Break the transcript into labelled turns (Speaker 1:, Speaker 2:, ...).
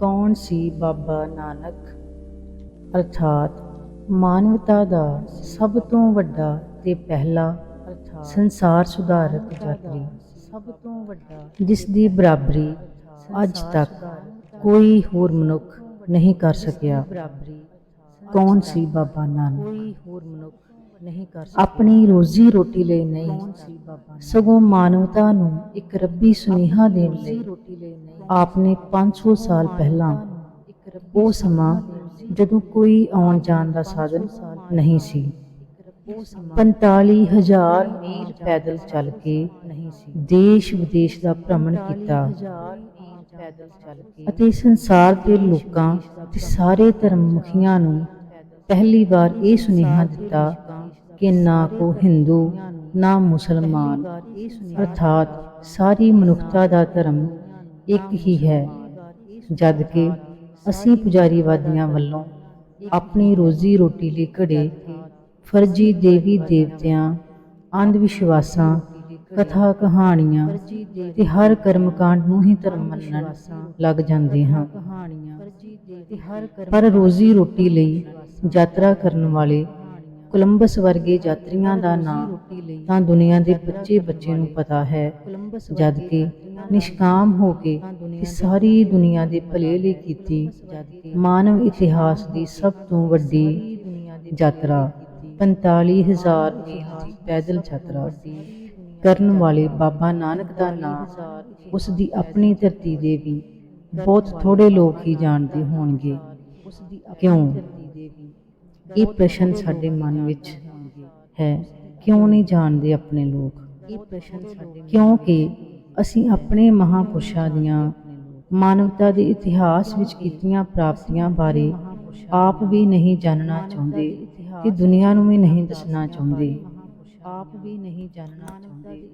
Speaker 1: ਕੌਣ ਸੀ ਬਾਬਾ ਨਾਨਕ? ਅਰਥਾਤ ਮਾਨਵਤਾ ਦਾ ਸਭ ਤੋਂ ਵੱਡਾ ਤੇ ਪਹਿਲਾ ਅਰਥਾਤ ਸੰਸਾਰ ਸੁਧਾਰਕ ਯਾਤਰੀ। ਸਭ ਤੋਂ ਵੱਡਾ ਜਿਸ ਦੀ ਬਰਾਬਰੀ ਅੱਜ ਤੱਕ ਕੋਈ ਹੋਰ ਮਨੁੱਖ ਨਹੀਂ ਕਰ ਸਕਿਆ। ਕੌਣ ਸੀ ਬਾਬਾ ਨਾਨਕ? ਕੋਈ ਹੋਰ ਮਨੁੱਖ ਨਹੀਂ ਕਰ ਸਕਿਆ। ਆਪਣੀ ਰੋਜ਼ੀ ਰੋਟੀ ਲਈ ਨਹੀਂ। ਸਗੋਂ ਮਾਨਵਤਾ ਨੂੰ ਇੱਕ ਰੱਬੀ ਸੁਨੇਹਾ ਦੇਣ ਲਈ ਆਪਨੇ 500 ਸਾਲ ਪਹਿਲਾਂ ਉਹ ਸਮਾਂ ਜਦੋਂ ਕੋਈ ਆਉਣ ਜਾਣ ਦਾ ਸਾਧਨ ਨਹੀਂ ਸੀ। 45000 ਮੀਲ ਪੈਦਲ ਚੱਲ ਕੇ ਦੇਸ਼ ਵਿਦੇਸ਼ ਦਾ ਭ੍ਰਮਣ ਕੀਤਾ ਅਤੇ ਸੰਸਾਰ ਦੇ ਲੋਕਾਂ ਤੇ ਸਾਰੇ ਧਰਮ ਮੁਖੀਆਂ ਨੂੰ ਪਹਿਲੀ ਵਾਰ ਇਹ ਸੁਨੇਹਾ ਦਿੱਤਾ ਕਿ ਨਾ ਕੋ ਹਿੰਦੂ, ਨਾ ਮੁਸਲਮਾਨ, ਅਰਥਾਤ ਸਾਰੀ ਮਨੁੱਖਤਾ ਦਾ ਧਰਮ ਇੱਕ ਹੀ ਹੈ, ਜਦ ਕਿ ਅਸੀਂ ਪੁਜਾਰੀਵਾਦੀਆਂ ਵੱਲੋਂ ਆਪਣੀ ਰੋਜ਼ੀ ਰੋਟੀ ਲਈ ਘੜੇ, ਫਰਜ਼ੀ ਦੇਵੀ ਦੇਵਤਿਆਂ, ਅੰਧ ਵਿਸ਼ਵਾਸਾਂ, ਕਥਾ ਕਹਾਣੀਆਂ ਤੇ ਹਰ ਕਰਮਕਾਂਡ ਨੂੰ ਹੀ ਧਰਮ ਮੰਨਣ ਲੱਗ ਜਾਂਦੇ ਹਾਂ। ਪਰ ਰੋਜ਼ੀ ਰੋਟੀ ਲਈ ਯਾਤਰਾ ਕਰਨ ਵਾਲੇ ਕੋਲੰਬਸ ਵਰਗੇ ਯਾਤਰੀਆਂ ਦਾ ਨਾਮ ਤਾਂ ਦੁਨੀਆ ਦੇ ਬੱਚੇ ਬੱਚੇ ਨੂੰ ਪਤਾ ਹੈ। ਜਦ ਕਿ ਨਿਸ਼ਕਾਮ ਹੋ ਕੇ ਸਾਰੀ ਦੁਨੀਆ ਦੇ ਭਲੇ ਲਈ ਕੀਤੀ ਮਾਨਵ ਇਤਿਹਾਸ ਦੀ ਸਭ ਤੋਂ ਵੱਡੀ ਯਾਤਰਾ 45000 ਮੀਲ ਦੀ ਪੈਦਲ ਯਾਤਰਾ ਕਰਨ ਵਾਲੇ ਬਾਬਾ ਨਾਨਕ ਦਾ ਨਾਮ ਉਸ ਦੀ ਆਪਣੀ ਧਰਤੀ ਦੇ ਵੀ ਬਹੁਤ ਥੋੜੇ ਲੋਕ ਹੀ ਜਾਣਦੇ ਹੋਣਗੇ। ਕਿਉਂ? ਇਹ ਪ੍ਰਸ਼ਨ ਸਾਡੇ ਮਨ ਵਿੱਚ ਹੈ। ਕਿਉਂ ਨਹੀਂ ਜਾਣਦੇ ਆਪਣੇ ਲੋਕ? ਇਹ ਪ੍ਰਸ਼ਨ ਕਿਉਂਕਿ ਅਸੀਂ ਆਪਣੇ ਮਹਾਪੁਰਸ਼ਾਂ ਦੀਆਂ ਮਾਨਵਤਾ ਦੇ ਇਤਿਹਾਸ ਵਿੱਚ ਕੀਤੀਆਂ ਪ੍ਰਾਪਤੀਆਂ ਬਾਰੇ ਆਪ ਵੀ ਨਹੀਂ ਜਾਣਨਾ ਚਾਹੁੰਦੇ ਤੇ ਦੁਨੀਆ ਨੂੰ ਵੀ ਨਹੀਂ ਦੱਸਣਾ ਚਾਹੁੰਦੇ। ਆਪ ਵੀ ਨਹੀਂ ਜਾਣਨਾ ਚਾਹੁੰਦੇ।